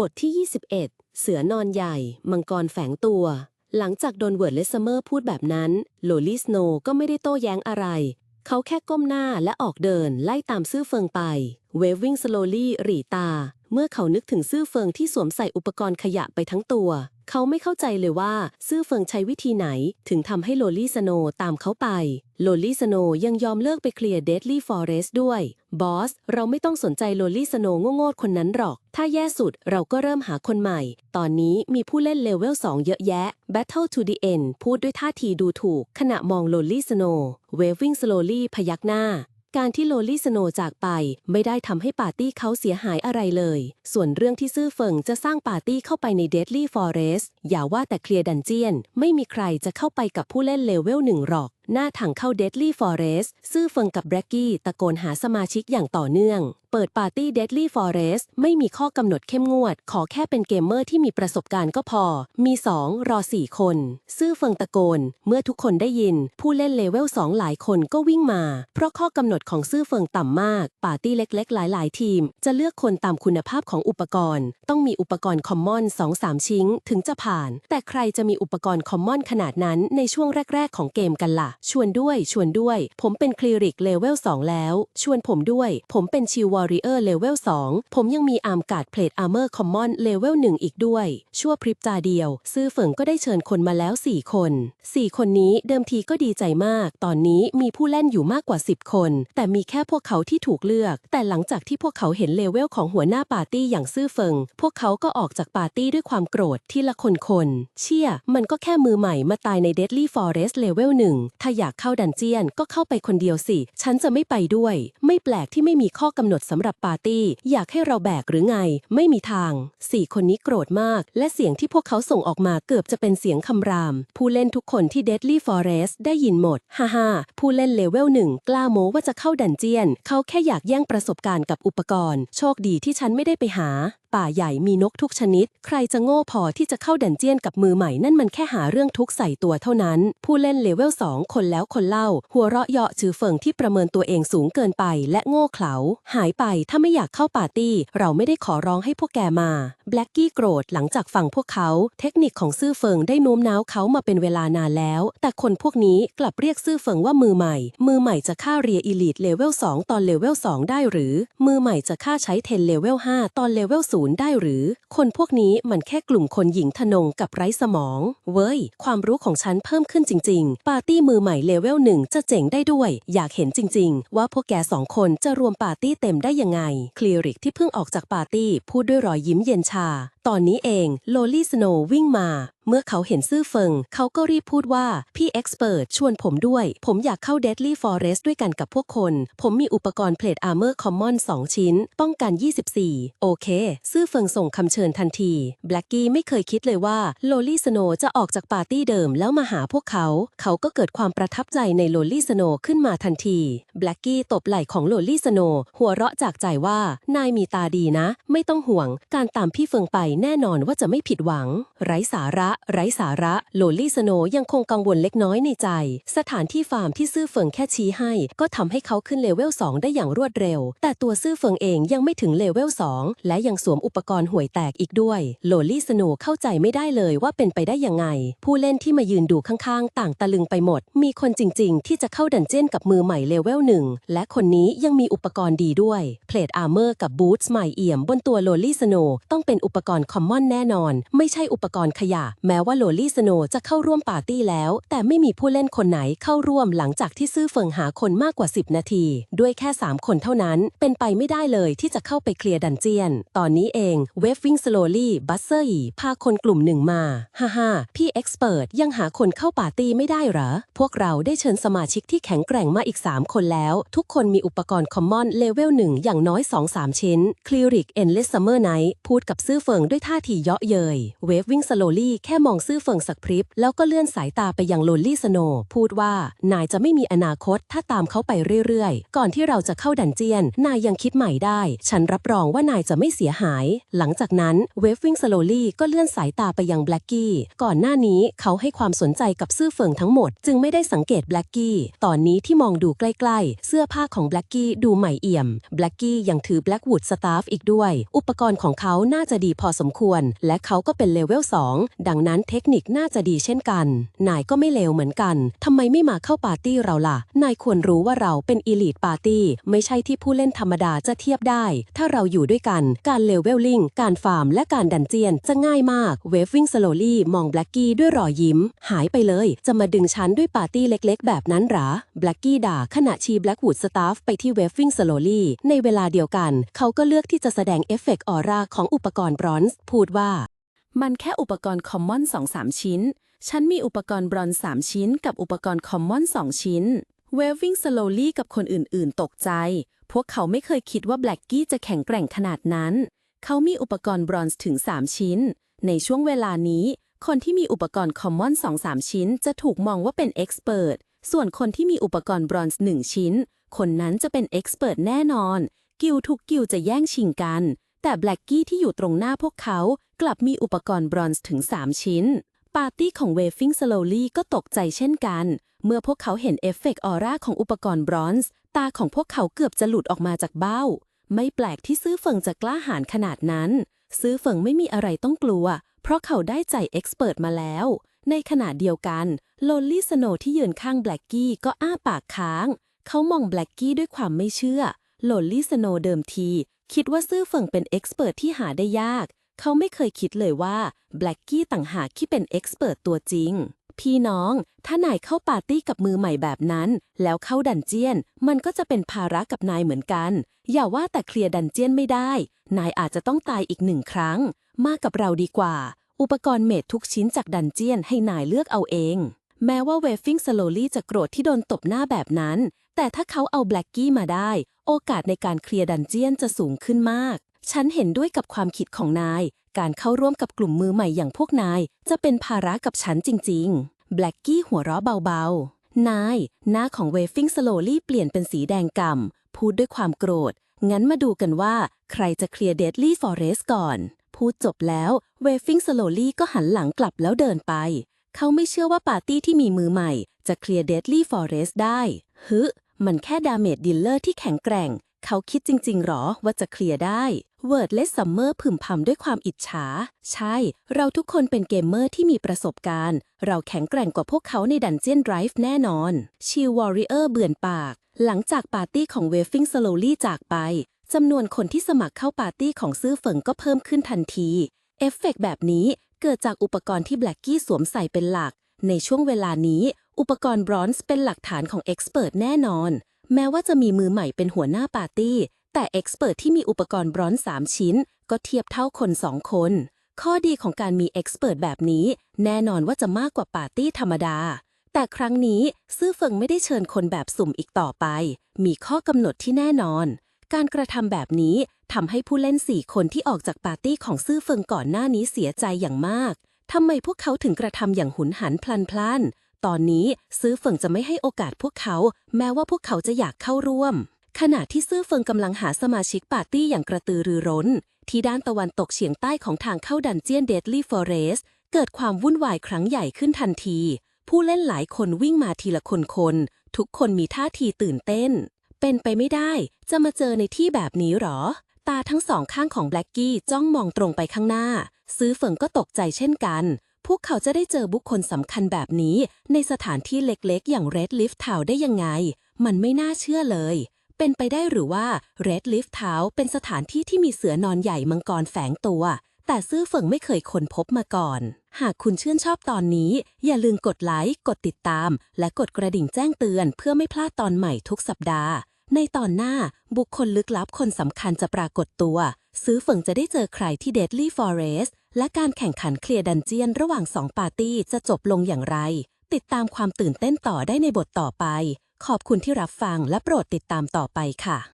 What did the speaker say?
บทที่ 21 เสือนอนใหญ่ มังกรแฝงตัว หลังจากโดนเวิร์ดเลสเมอร์พูดแบบนั้น โลลี่สโนก็ไม่ได้โต้แย้งอะไร เขาแค่ก้มหน้าและออกเดินไล่ตามซื่อเฟิงไป waving slowly หรีตา เมื่อเขานึกถึงซื่อเฟิงที่สวมใส่อุปกรณ์ขยะไปทั้งตัว เขาไม่เข้าใจเลยว่า ซื่อเฟิงใช้วิธีไหน ถึงทำให้โลลี่สโนตามเขาไป โลลี่สโนยังยอมเลิกไปเคลียร์เดดลี่ฟอเรสด้วย บอส เราไม่ต้องสนใจโลลี่สโนว์โง่ๆคนนั้นหรอก ถ้าแย่สุดเราก็เริ่มหาคนใหม่ ตอนนี้มีผู้เล่นเลเวล 2 เยอะแยะ Battle to the end พูดด้วยท่าทีดูถูก ขณะมองโลลี่สโนว์ waving slowly พยักหน้า การที่โลลี่สโนจากไป ไม่ได้ทำให้ปาร์ตี้เขาเสียหายอะไรเลย ส่วนเรื่องที่ซื่อเฟิงจะสร้างปาร์ตี้เข้าไปในเดดลี่ฟอเรสต์อย่าว่าแต่เคลียร์ดันเจียน ไม่มีใครจะเข้าไปกับผู้เล่นเลเวลหนึ่งหรอก หน้าถังเข้า Deadly Forest ซื่อเฟิงกับแบร็กกี้ตะโกนหาสมาชิกอย่างต่อเนื่อง เปิดปาร์ตี้ Deadly Forest ไม่มีข้อกำหนดเข้มงวด ขอแค่เป็นเกมเมอร์ที่มีประสบการณ์ก็พอ มี 2 รอ 4 คน ซื่อเฟิงตะโกน เมื่อทุกคนได้ยิน ผู้เล่นเลเวล 2 หลายคนก็วิ่งมา เพราะข้อกำหนดของซื่อเฟิงต่ำมาก ปาร์ตี้เล็ก ๆ หลาย ๆ ทีม จะเลือกคนตามคุณภาพของอุปกรณ์ ต้องมีอุปกรณ์คอมมอน2-3 ชิ้น ถึงจะผ่าน แต่ใครจะมีอุปกรณ์คอมมอนขนาดนั้นในช่วงแรก ๆ ของเกมกันล่ะชวนด้วยชวนด้วย ผมเป็นคลีริกเลเวล2แล้ว ชวนผมด้วย ผมเป็นชิววอริเออร์เลเวล2ผมยังมีอาร์มการ์ดเพลทอาร์เมอร์คอมมอนเลเวล1อีกด้วย ชั่วพริบตาเดียว ซื่อเฟิงก็ได้เชิญคนมาแล้ว 4 คน 4 คนนี้เดิมทีก็ดีใจมาก ตอนนี้มีผู้เล่นอยู่มากกว่า 10 คน แต่มีแค่พวกเขาที่ถูกเลือก แต่หลังจากที่พวกเขาเห็นเลเวลของหัวหน้าปาร์ตี้อย่างซื่อเฟิง พวกเขาก็ออกจากปาร์ตี้ด้วยความโกรธที่ละคนคนๆเชี่ย มันก็แค่มือใหม่มาตายใน Deadly Forest เลเวลหนึ่งถ้าอยากเข้าดันเจียนก็เข้าไปคนเดียวสิ ฉันจะไม่ไปด้วย ไม่แปลกที่ไม่มีข้อกำหนดสำหรับปาร์ตี้ อยากให้เราแบกหรือไง ไม่มีทางสี่คนนี้โกรธมาก และเสียงที่พวกเขาส่งออกมาเกือบจะเป็นเสียงคำราม ผู้เล่นทุกคนที่ Deadly Forest ได้ยินหมด ฮ่าฮ่าผู้เล่นเลเวลหนึ่งกล้าโม้ว่าจะเข้าดันเจียน เขาแค่อยากแย่งประสบการณ์กับอุปกรณ์ โชคดีที่ฉันไม่ได้ไปหา ป่าใหญ่มีนกทุกชนิด ใครจะโง่พอที่จะเข้าดันเจียนกับมือใหม่นั่นมันแค่หาเรื่องทุกใส่ตัวเท่านั้น ผู้เล่นเลเวล2คนแล้วคนเล่า หัวเราะเยาะชื่อเฟิงที่ประเมินตัวเองสูงเกินไปและโง่เขลาหายไปถ้าไม่อยากเข้าปาร์ตี้ เราไม่ได้ขอร้องให้พวกแกมาแบล็กกี้โกรธหลังจากฟังพวกเขา เทคนิคของซื่อเฟิงได้โน้มน้าวเขามาเป็นเวลานานแล้ว แต่คนพวกนี้กลับเรียกซื่อเฟิงว่ามือใหม่ มือใหม่จะฆ่าเรียอีลิทเลเวล2ตอนเลเวล2ได้หรือ มือใหม่จะฆ่าใช้เทนเลเวล5ตอนเลเวล0ได้หรือ คนพวกนี้มันแค่กลุ่มคนหญิงทนงกับไร้สมอง เว้ย ความรู้ของฉันเพิ่มขึ้นจริง ๆ ปาร์ตี้มือใหม่เลเวลหนึ่งจะเจ๋งได้ด้วย อยากเห็นจริง ๆ ว่าพวกแกสองคนจะรวมปาร์ตี้เต็มได้ยังไง คลีริกที่เพิ่งออกจากปาร์ตี้พูดด้วยรอยยิ้มเย็นชา ตอนนี้เอง โลลี่สโนวิ่งมา เมื่อเขาเห็นซื่อเฟิง เขาก็รีบพูดว่า พี่เอ็กซ์เพิร์ชวนผมด้วย ผมอยากเข้า Deadly Forest ด้วยกันกับพวกคน ผมมีอุปกรณ์เพลทอาร์เมอร์คอมมอน2ชิ้น ป้องกัน 24 โอเค ซื่อเฟิงส่งคำเชิญทันทีแบล็กกี้ไม่เคยคิดเลยว่าโลลี่สโนจะออกจากปาร์ตี้เดิมแล้วมาหาพวกเขา เขาก็เกิดความประทับใจในโลลี่สโนขึ้นมาทันทีแบล็กกี้ตบไหล่ของโลลี่สโนหัวเราะจากใจว่า นายมีตาดีนะ ไม่ต้องห่วง การตามพี่เฟิงไปแน่นอนว่าจะไม่ผิดหวัง ไร้สาระไร้สาระ โลลี่สโนยังคงกังวลเล็กน้อยในใจ สถานที่ฟาร์มที่ซื่อเฟิงแค่ชี้ให้ ก็ทำให้เขาขึ้นเลเวล 2 ได้อย่างรวดเร็ว แต่ตัวซื่อเฟิงเองยังไม่ถึงเลเวล 2 และยังสวมอุปกรณ์ห่วยแตกอีกด้วย โลลี่สโนเข้าใจไม่ได้เลยว่าเป็นไปได้ยังไง ผู้เล่นที่มายืนดูข้างๆ ต่างตะลึงไปหมด มีคนจริงๆ ที่จะเข้าดันเจี้ยนกับมือใหม่เลเวลหนึ่งและคนนี้ยังมีอุปกรณ์ดีด้วย เพลทอาร์เมอร์กับบูทส์ใหม่เอี่ยมบนตัวโลลี่สโนต้องเป็นอุปกรณ์คอมมอนแน่นอน ไม่ใช่อุปกรณ์ขยะแม้ว่าโลลี่สโนจะเข้าร่วมปาร์ตี้แล้ว แต่ไม่มีผู้เล่นคนไหนเข้าร่วมหลังจากที่ซื่อเฟิงหาคนมากกว่า 10 นาที ด้วยแค่ 3 คนเท่านั้น เป็นไปไม่ได้เลยที่จะเข้าไปเคลียร์ดันเจียน ตอนนี้เองเวฟวิ่งสโลลี่บัสเซอร์อีพาคนกลุ่มหนึ่งมาฮ่าฮ่าพี่เอ็กซ์เพิร์ยังหาคนเข้าปาร์ตี้ไม่ได้เหรอ พวกเราได้เชิญสมาชิกที่แข็งแกร่งมาอีก 3 คนแล้ว ทุกคนมีอุปกรณ์คอมมอนเลเวลหนึ่งอย่างน้อย 2-3 ชิ้นคลีริกเอ็นเลสซัมเมอร์ไนท์พูดกับซื่อเฟิงด้วยท่าทีเยาะเย้ยเวฟวิ่งสโลลี่แค่ค่มองซื่อเฟิงสักพริบ แล้วก็เลื่อนสายตาไปยังโลลี่สโนพูดว่านายจะไม่มีอนาคตถ้าตามเขาไปเรื่อยๆ ก่อนที่เราจะเข้าดันเจียน นายยังคิดใหม่ได้ ฉันรับรองว่านายจะไม่เสียหาย หลังจากนั้นเวฟวิ่งสโลลี่ก็เลื่อนสายตาไปยังแบล็กกี้ก่อนหน้านี้เขาให้ความสนใจกับซื่อเฟิงทั้งหมด จึงไม่ได้สังเกตแบล็กกี้ตอนนี้ที่มองดูใกล้ๆ เสื้อผ้าของแบล็กกี้ดูใหม่เอี่ยมแบล็กกี้ยังถือแบล็กวูดสตาฟอีกด้วย อุปกรณ์ของเขาน่าจะดีพอสมควร และเขาก็เป็นเลเวล2ดังนั้นเทคนิคน่าจะดีเช่นกัน นายก็ไม่เลวเหมือนกันทำไมไม่มาเข้าปาร์ตี้เราล่ะ นายควรรู้ว่าเราเป็นอีลิทปาร์ตี้ไม่ใช่ที่ผู้เล่นธรรมดาจะเทียบได้ ถ้าเราอยู่ด้วยกัน การเลเวลลิงการฟาร์มและการดันเจียนจะง่ายมากเวฟวิ่งสโลลี่มองแบล็กกี้ด้วยรอยยิ้ม หายไปเลย จะมาดึงฉันด้วยปาร์ตี้เล็กๆ แบบนั้นหรอแบล็กกี้ด่าขณะชี้แบล็กวูดสตาฟไปที่เวฟวิ่งสโลลี่ในเวลาเดียวกัน เขาก็เลือกที่จะแสดงเอฟเฟกต์ออร่าของอุปกรณ์บรอนซ์พูดว่า มันแค่อุปกรณ์คอมมอน2-3ชิ้น ฉันมีอุปกรณ์บรอนซ์3ชิ้น กับอุปกรณ์คอมมอน2ชิ้น เวฟวิ่งสโลลี่กับคนอื่นๆ ตกใจ พวกเขาไม่เคยคิดว่าแบล็กกี้จะแข็งแกร่งขนาดนั้น เขามีอุปกรณ์บรอนซ์ถึง 3 ชิ้น ในช่วงเวลานี้ คนที่มีอุปกรณ์คอมมอน2-3ชิ้น จะถูกมองว่าเป็นเอ็กซ์เพรสส่วนคนที่มีอุปกรณ์บรอนซ์1ชิ้น คนนั้นจะเป็นเอ็กซ์เพรสแน่นอน กิลทุกกิลจะแย่งชิงกันแต่แบล็กกี้ที่อยู่ตรงหน้าพวกเขากลับมีอุปกรณ์บรอนซ์ถึง 3 ชิ้น ปาร์ตี้ของเวฟิงสโลลี่ก็ตกใจเช่นกัน เมื่อพวกเขาเห็นเอฟเฟกต์ออร่าของอุปกรณ์บรอนซ์ ตาของพวกเขาเกือบจะหลุดออกมาจากเบ้า ไม่แปลกที่ซื้อเฟิงจะกล้าหาญขนาดนั้น ซื้อเฟิงไม่มีอะไรต้องกลัว เพราะเขาได้ใจเอ็กซ์เพรสมาแล้ว ในขณะเดียวกันโลลี่สโนที่ยืนข้างแบล็กกี้ก็อ้าปากค้าง เขามองแบล็กกี้ด้วยความไม่เชื่อโลลี่สโนเดิมที คิดว่าซื่อเฟิงเป็นเอ็กซ์เพรสที่หาได้ยาก เขาไม่เคยคิดเลยว่าแบล็กกี้ต่างหากที่เป็นเอ็กซ์เพรสตัวจริง พี่น้อง ถ้านายเข้าปาร์ตี้กับมือใหม่แบบนั้น แล้วเข้าดันเจียน มันก็จะเป็นภาระกับนายเหมือนกัน อย่าว่าแต่เคลียร์ดันเจียนไม่ได้ นายอาจจะต้องตายอีกหนึ่งครั้ง มากับเราดีกว่า อุปกรณ์เมดทุกชิ้นจากดันเจียนให้นายเลือกเอาเอง แม้ว่าเวฟฟิงสโลลี่จะโกรธที่โดนตบหน้าแบบนั้น แต่ถ้าเขาเอาแบล็กกี้มาได้ โอกาสในการเคลียร์ดันเจียนจะสูงขึ้นมาก ฉันเห็นด้วยกับความคิดของนาย การเข้าร่วมกับกลุ่มมือใหม่อย่างพวกนาย จะเป็นภาระกับฉันจริงๆ แบล็กกี้หัวเราะเบาๆ นาย หน้าของเวฟฟิงสโลลี่เปลี่ยนเป็นสีแดงก่ำ พูดด้วยความโกรธ งั้นมาดูกันว่า ใครจะเคลียร์เดดลี่ฟอเรสก่อน พูดจบแล้ว เวฟฟิงสโลลี่ก็หันหลังกลับแล้วเดินไป เขาไม่เชื่อว่าปาร์ตี้ที่มีมือใหม่ จะเคลียร์เดดลี่ฟอเรสได้ ฮึ มันแค่ดาเมจดิลเลอร์ที่แข็งแกร่ง เขาคิดจริงๆหรอว่าจะเคลียร์ได้ เวิร์ดและซัมเมอร์พึมพำด้วยความอิจฉา ใช่ เราทุกคนเป็นเกมเมอร์ที่มีประสบการณ์ เราแข็งแกร่งกว่าพวกเขาในดันเจียนไดรฟ์แน่นอนชิลวอริเออร์เบื่อนปาก หลังจากปาร์ตี้ของเวฟฟิงสโลลี่จากไปจำนวนคนที่สมัครเข้าปาร์ตี้ของซื่อเฟิงก็เพิ่มขึ้นทันที เอฟเฟกต์แบบนี้เกิดจากอุปกรณ์ที่แบล็กกี้สวมใส่เป็นหลัก ในช่วงเวลานี้ อุปกรณ์บรอนซ์เป็นหลักฐานของเอ็กซ์เพรสแน่นอน แม้ว่าจะมีมือใหม่เป็นหัวหน้าปาร์ตี้ แต่เอ็กซ์เพรสที่มีอุปกรณ์บรอนซ์3ชิ้น ก็เทียบเท่าคน 2 คน ข้อดีของการมีเอ็กซ์เพรสแบบนี้ แน่นอนว่าจะมากกว่าปาร์ตี้ธรรมดา แต่ครั้งนี้ซื่อเฟิงไม่ได้เชิญคนแบบสุ่มอีกต่อไป มีข้อกำหนดที่แน่นอน การกระทำแบบนี้ทำให้ผู้เล่น 4 คนที่ออกจากปาร์ตี้ของซื่อเฟิงก่อนหน้านี้เสียใจอย่างมากทำไมพวกเขาถึงกระทำอย่างหุนหันพลันพลันตอนนี้ซื่อเฟิงจะไม่ให้โอกาสพวกเขา แม้ว่าพวกเขาจะอยากเข้าร่วม ขณะที่ซื่อเฟิงกำลังหาสมาชิกปาร์ตี้อย่างกระตือรือร้น ที่ด้านตะวันตกเฉียงใต้ของทางเข้าดันเจียนเดดลี่ฟอเรสเกิดความวุ่นวายครั้งใหญ่ขึ้นทันที ผู้เล่นหลายคนวิ่งมาทีละคนคนทุกคนมีท่าทีตื่นเต้น เป็นไปไม่ได้ จะมาเจอในที่แบบนี้หรอ ตาทั้งสองข้างของแบล็กกี้จ้องมองตรงไปข้างหน้า ซื้อเฟิงก็ตกใจเช่นกัน พวกเขาจะได้เจอบุคคลสำคัญแบบนี้ ในสถานที่เล็กๆ อย่าง Red Lift Town ได้ยังไง มันไม่น่าเชื่อเลย เป็นไปได้หรือว่า Red Lift Town เป็นสถานที่ที่มีเสือนอนใหญ่มังกรแฝงตัว แต่ซื่อเฟิงไม่เคยค้นพบมาก่อน หากคุณชื่นชอบตอนนี้ อย่าลืมกดไลค์ กดติดตาม และกดกระดิ่งแจ้งเตือน เพื่อไม่พลาดตอนใหม่ทุกสัปดาห์ ในตอนหน้าบุคคลลึกลับคนสำคัญจะปรากฏตัว ซื้อเฟิงจะได้เจอใครที่ Deadly Forest และการแข่งขันเคลียร์ดันเจียนระหว่างสองปาร์ตี้จะจบลงอย่างไร ติดตามความตื่นเต้นต่อได้ในบทต่อไป ขอบคุณที่รับฟังและโปรดติดตามต่อไปค่ะ